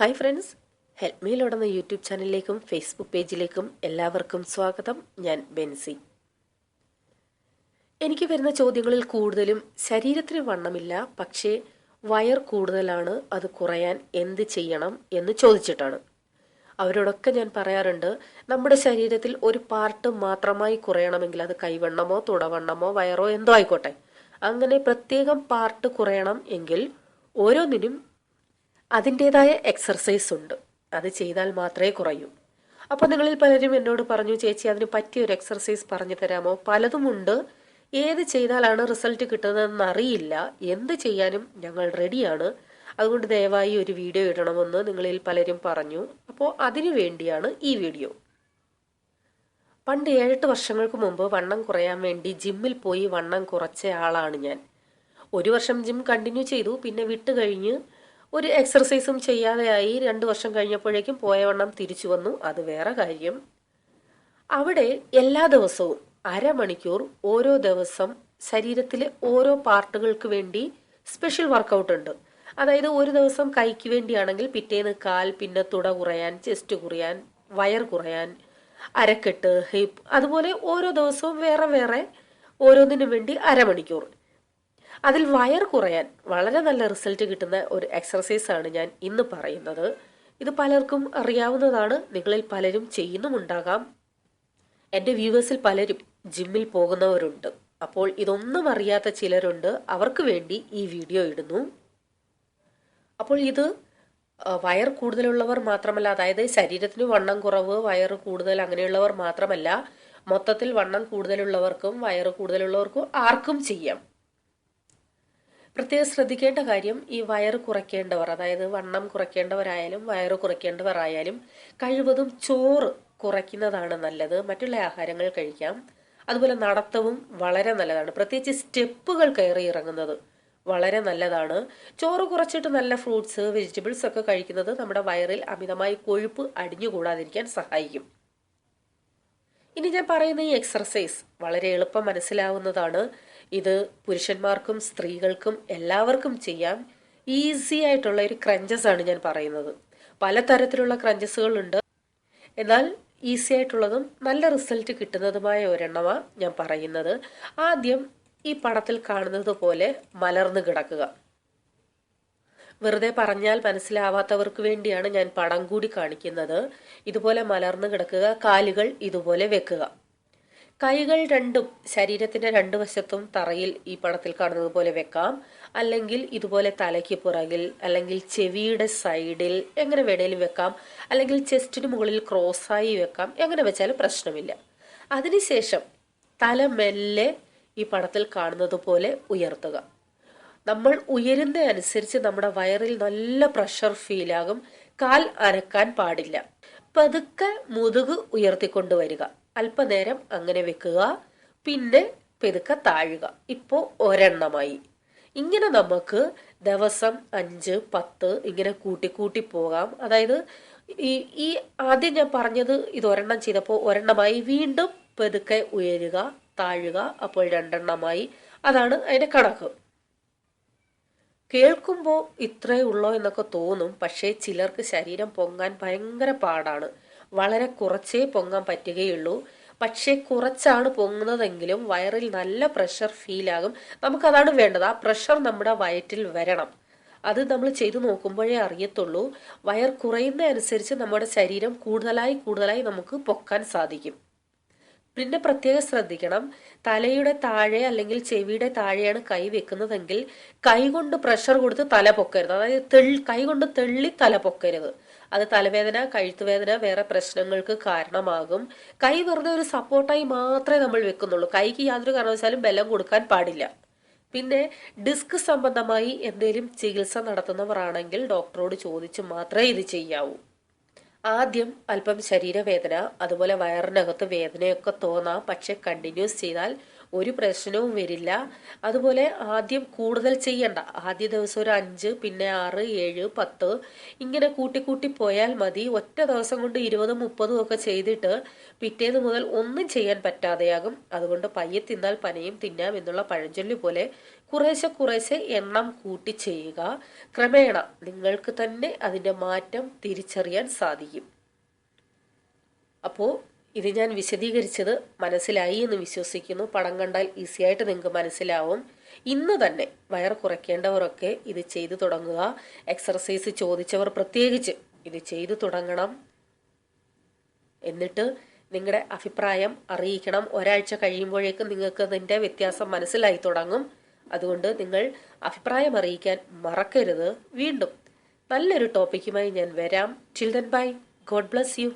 Hi friends help മീലോടുന്ന YouTube ചാനലിലേക്കും Facebook പേജിലേക്കും എല്ലാവർക്കും സ്വാഗതം. ഞാൻ ബെൻസി. എനിക്ക് വരുന്ന ചോദ്യങ്ങളിൽ കൂടുതലും ശരീരത്തിന് വണ്ണമില്ല പക്ഷേ വയർ കൂടുതലാണ് അത് കുറയാൻ എന്ത് ചെയ്യണം എന്ന് ചോദിച്ചിട്ടാണ്. അവരോടൊക്കെ ഞാൻ പറയാറുണ്ട് നമ്മുടെ ശരീരത്തിൽ ഒരു പാർട്ട് മാത്രമായി കുറയണമെങ്കിൽ അത് കൈവണ്ണമോ തുടവണ്ണമോ വയറോ എന്തോ ആയിക്കോട്ടെ. അങ്ങനെ പ്രത്യേകം പാർട്ട് കുറയണം എങ്കിൽ ഓരോന്നിനും അതിന്റെതായ എക്സർസൈസ് ഉണ്ട് അത് ചെയ്താൽ മാത്രമേ കുറയൂ. അപ്പോൾ നിങ്ങളിൽ പലരും എന്നോട് പറഞ്ഞു ചേച്ചി അതിന് പറ്റിയ ഒരു എക്സർസൈസ് പറഞ്ഞു തരാമോ? പലതുമുണ്ട് ഏത് ചെയ്താലാണ് റിസൾട്ട് കിട്ടുന്നതെന്ന് അറിയില്ല. എന്ത് ചെയ്യാനും ഞങ്ങൾ റെഡിയാണ്. അതുകൊണ്ട് ദയവായി ഒരു വീഡിയോ ഇടണമെന്ന് നിങ്ങളിൽ പലരും പറഞ്ഞു. അപ്പോൾ അതിനു വേണ്ടിയാണ് ഈ വീഡിയോ. പണ്ട് ഏഴെട്ട് വർഷങ്ങൾക്ക് മുമ്പ് വണ്ണം കുറയാൻ വേണ്ടി ജിമ്മിൽ പോയി വണ്ണം കുറച്ച ആളാണ് ഞാൻ. ഒരു വർഷം ജിം കണ്ടിന്യൂ ചെയ്തു പിന്നെ വിട്ട് കഴിഞ്ഞ് ഒരു എക്സർസൈസും ചെയ്യാതെയായി രണ്ടു വർഷം കഴിഞ്ഞപ്പോഴേക്കും പോയവണ്ണം തിരിച്ചു വന്നു. അത് വേറെ കാര്യം. അവിടെ എല്ലാ ദിവസവും അരമണിക്കൂർ ഓരോ ദിവസം ശരീരത്തിലെ ഓരോ പാർട്ടുകൾക്ക് വേണ്ടി സ്പെഷ്യൽ വർക്കൗട്ട് ഉണ്ട്. അതായത് ഒരു ദിവസം കൈക്ക് വേണ്ടിയാണെങ്കിൽ പിറ്റേന്ന് കാൽ പിന്നെ തുട കുറയാൻ ചെസ്റ്റ് കുറയാൻ വയർ കുറയാൻ അരക്കെട്ട് ഹിപ്പ് അതുപോലെ ഓരോ ദിവസവും വേറെ വേറെ ഓരോന്നിനും വേണ്ടി അരമണിക്കൂർ. അതിൽ വയർ കുറയാൻ വളരെ നല്ല റിസൾട്ട് കിട്ടുന്ന ഒരു എക്സർസൈസ് ആണ് ഞാൻ ഇന്ന് പറയുന്നത്. ഇത് പലർക്കും അറിയാവുന്നതാണ്. നിങ്ങളിൽ പലരും ചെയ്യുന്നുമുണ്ടാകാം എന്റെ വ്യൂവേഴ്സിൽ പലരും ജിമ്മിൽ പോകുന്നവരുണ്ട്. അപ്പോൾ ഇതൊന്നും അറിയാത്ത ചിലരുണ്ട്. അവർക്ക് വേണ്ടി ഈ വീഡിയോ ഇടുന്നു. അപ്പോൾ ഇത് വയർ കൂടുതലുള്ളവർ മാത്രമല്ല അതായത് ശരീരത്തിന് വണ്ണം കുറവ് വയർ കൂടുതൽ അങ്ങനെയുള്ളവർ മാത്രമല്ല മൊത്തത്തിൽ വണ്ണം കൂടുതലുള്ളവർക്കും വയറ് കൂടുതലുള്ളവർക്കും ആർക്കും ചെയ്യാം. പ്രത്യേകം ശ്രദ്ധിക്കേണ്ട കാര്യം ഈ വയറ് കുറയ്ക്കേണ്ടവർ അതായത് വണ്ണം കുറയ്ക്കേണ്ടവരായാലും വയറ് കുറയ്ക്കേണ്ടവരായാലും കഴിവതും ചോറ് കുറയ്ക്കുന്നതാണ് നല്ലത്. മറ്റുള്ള ആഹാരങ്ങൾ കഴിക്കാം. അതുപോലെ നടത്തവും വളരെ നല്ലതാണ്. പ്രത്യേകിച്ച് സ്റ്റെപ്പുകൾ കയറി ഇറങ്ങുന്നത് വളരെ നല്ലതാണ്. ചോറ് കുറച്ചിട്ട് നല്ല ഫ്രൂട്ട്സ് വെജിറ്റബിൾസ് ഒക്കെ കഴിക്കുന്നത് നമ്മുടെ വയറിൽ അമിതമായി കൊഴുപ്പ് അടിഞ്ഞുകൂടാതിരിക്കാൻ സഹായിക്കും. ഇനി ഞാൻ പറയുന്ന ഈ എക്സർസൈസ് വളരെ എളുപ്പം മനസ്സിലാവുന്നതാണ്. ഇത് പുരുഷന്മാർക്കും സ്ത്രീകൾക്കും എല്ലാവർക്കും ചെയ്യാം ഈസി ആയിട്ടുള്ള ഒരു ക്രഞ്ചസ് ആണ് ഞാൻ പറയുന്നത്. പലതരത്തിലുള്ള ക്രഞ്ചസുകളുണ്ട് എന്നാൽ ഈസി ആയിട്ടുള്ളതും നല്ല റിസൾട്ട് കിട്ടുന്നതുമായ ഒരെണ്ണമാണ് ഞാൻ പറയുന്നത്. ആദ്യം ഈ പടത്തിൽ കാണുന്നത് പോലെ മലർന്നു കിടക്കുക. വെറുതെ പറഞ്ഞാൽ മനസ്സിലാവാത്തവർക്ക് വേണ്ടിയാണ് ഞാൻ പടം കൂടി കാണിക്കുന്നത്. ഇതുപോലെ മലർന്നു കിടക്കുക കാലുകൾ ഇതുപോലെ വെക്കുക. കൈകൾ രണ്ടും ശരീരത്തിന്റെ രണ്ടു വശത്തും തറയിൽ ഈ പടത്തിൽ കാണുന്നത് പോലെ വെക്കാം. അല്ലെങ്കിൽ ഇതുപോലെ തലയ്ക്ക് പുറകിൽ അല്ലെങ്കിൽ ചെവിയുടെ സൈഡിൽ എങ്ങനെ വേണേലും വെക്കാം. അല്ലെങ്കിൽ ചെസ്റ്റിന് മുകളിൽ ക്രോസായി വെക്കാം. എങ്ങനെ വെച്ചാലും പ്രശ്നമില്ല. അതിനുശേഷം തല മെല്ലെ ഈ പടത്തിൽ കാണുന്നത് പോലെ ഉയർത്തുക. നമ്മൾ ഉയരുന്ന അനുസരിച്ച് നമ്മുടെ വയറിൽ നല്ല പ്രഷർ ഫീലാകും കാൽ അരക്കാൻ പാടില്ല. പതുക്കെ മുതുക് ഉയർത്തിക്കൊണ്ടുവരിക. അല്പനേരം അങ്ങനെ വെക്കുക. പിന്നെ പെതുക്കെ താഴുക. ഇപ്പോ ഒരെണ്ണമായി. ഇങ്ങനെ നമുക്ക് ദിവസം അഞ്ച് പത്ത് ഇങ്ങനെ കൂട്ടി കൂട്ടി പോകാം. അതായത് ഈ ഈ ആദ്യം ഞാൻ പറഞ്ഞത് ഇത് ഒരെണ്ണം ചെയ്തപ്പോൾ ഒരെണ്ണമായി വീണ്ടും പെതുക്കെ ഉയരുക താഴുക അപ്പോൾ രണ്ടെണ്ണമായി. അതാണ് അതിന്റെ കണക്ക്. കേൾക്കുമ്പോൾ ഇത്രയേ ഉള്ളോ എന്നൊക്കെ തോന്നും. പക്ഷേ ചിലർക്ക് ശരീരം പൊങ്ങാൻ ഭയങ്കര പാടാണ്. വളരെ കുറച്ചേ പൊങ്ങാൻ പറ്റുകയുള്ളൂ. പക്ഷേ കുറച്ചാണ് പൊങ്ങുന്നതെങ്കിലും വയറിൽ നല്ല പ്രഷർ ഫീലാകും നമുക്കതാണ് വേണ്ടത്. ആ പ്രഷർ നമ്മുടെ വയറ്റിൽ വരണം. അത് നമ്മൾ ചെയ്തു നോക്കുമ്പോഴേ അറിയത്തുള്ളൂ. വയർ കുറയുന്ന അനുസരിച്ച് നമ്മുടെ ശരീരം കൂടുതലായി കൂടുതലായി നമുക്ക് പൊക്കാൻ സാധിക്കും. പിന്നെ പ്രത്യേകം ശ്രദ്ധിക്കണം. തലയുടെ താഴെ അല്ലെങ്കിൽ ചെവിയുടെ താഴെയാണ് കൈ വെക്കുന്നതെങ്കിൽ കൈ കൊണ്ട് പ്രഷർ കൊടുത്ത് തല പൊക്കരുത്. അതായത് തെള്ളി കൈ കൊണ്ട് തെള്ളി തല പൊക്കരുത്. അത് തലവേദന കഴുത്തുവേദന വേറെ പ്രശ്നങ്ങൾക്ക് കാരണമാകും. കൈ വെറുതെ ഒരു സപ്പോർട്ടായി മാത്രമേ നമ്മൾ വെക്കുന്നുള്ളൂ. കൈക്ക് യാതൊരു കാരണവശാലും ബലം കൊടുക്കാൻ പാടില്ല. പിന്നെ ഡിസ്ക് സംബന്ധമായി എന്തെങ്കിലും ചികിത്സ നടത്തുന്നവരാണെങ്കിൽ ഡോക്ടറോട് ചോദിച്ച് മാത്രമേ ഇത് ചെയ്യാവൂ. ആദ്യം അല്പം ശരീരവേദന അതുപോലെ വയറിനകത്ത് വേദനയൊക്കെ തോന്നാം. പക്ഷെ കണ്ടിന്യൂസ് ചെയ്താൽ ഒരു പ്രശ്നവും വരില്ല. അതുപോലെ ആദ്യം കൂടുതൽ ചെയ്യണ്ട. ആദ്യ ദിവസം ഒരു അഞ്ച് പിന്നെ ആറ് ഏഴ് പത്ത്. ഇങ്ങനെ കൂട്ടി കൂട്ടി പോയാൽ മതി. ഒറ്റ ദിവസം കൊണ്ട് ഇരുപതും മുപ്പതും ഒക്കെ ചെയ്തിട്ട് പിറ്റേന്ന് മുതൽ ഒന്നും ചെയ്യാൻ പറ്റാതെയാകും. അതുകൊണ്ട് പയ്യെ തിന്നാൽ പനയും തിന്നാം എന്നുള്ള പഴഞ്ചൊല്ലി പോലെ കുറേശ്ശെ കുറേശ്ശെ എണ്ണം കൂട്ടി ചെയ്യുക. ക്രമേണ നിങ്ങൾക്ക് തന്നെ അതിന്റെ മാറ്റം തിരിച്ചറിയാൻ സാധിക്കും. അപ്പോൾ ഇത് ഞാൻ വിശദീകരിച്ചത് മനസ്സിലായി എന്ന് വിശ്വസിക്കുന്നു. പടം കണ്ടാൽ ഈസിയായിട്ട് നിങ്ങൾക്ക് മനസ്സിലാവും. ഇന്ന് തന്നെ വയർ കുറയ്ക്കേണ്ടവരൊക്കെ ഇത് ചെയ്തു തുടങ്ങുക. എക്സർസൈസ് ചോദിച്ചവർ പ്രത്യേകിച്ച് ഇത് ചെയ്തു തുടങ്ങണം. എന്നിട്ട് നിങ്ങളുടെ അഭിപ്രായം അറിയിക്കണം. ഒരാഴ്ച കഴിയുമ്പോഴേക്കും നിങ്ങൾക്ക് അതിന്റെ വ്യത്യാസം മനസ്സിലായി തുടങ്ങും. അതുകൊണ്ട് നിങ്ങൾ അഭിപ്രായം അറിയിക്കാൻ മറക്കരുത്. വീണ്ടും നല്ലൊരു ടോപ്പിക്കുമായി ഞാൻ വരാം. Children bye God bless you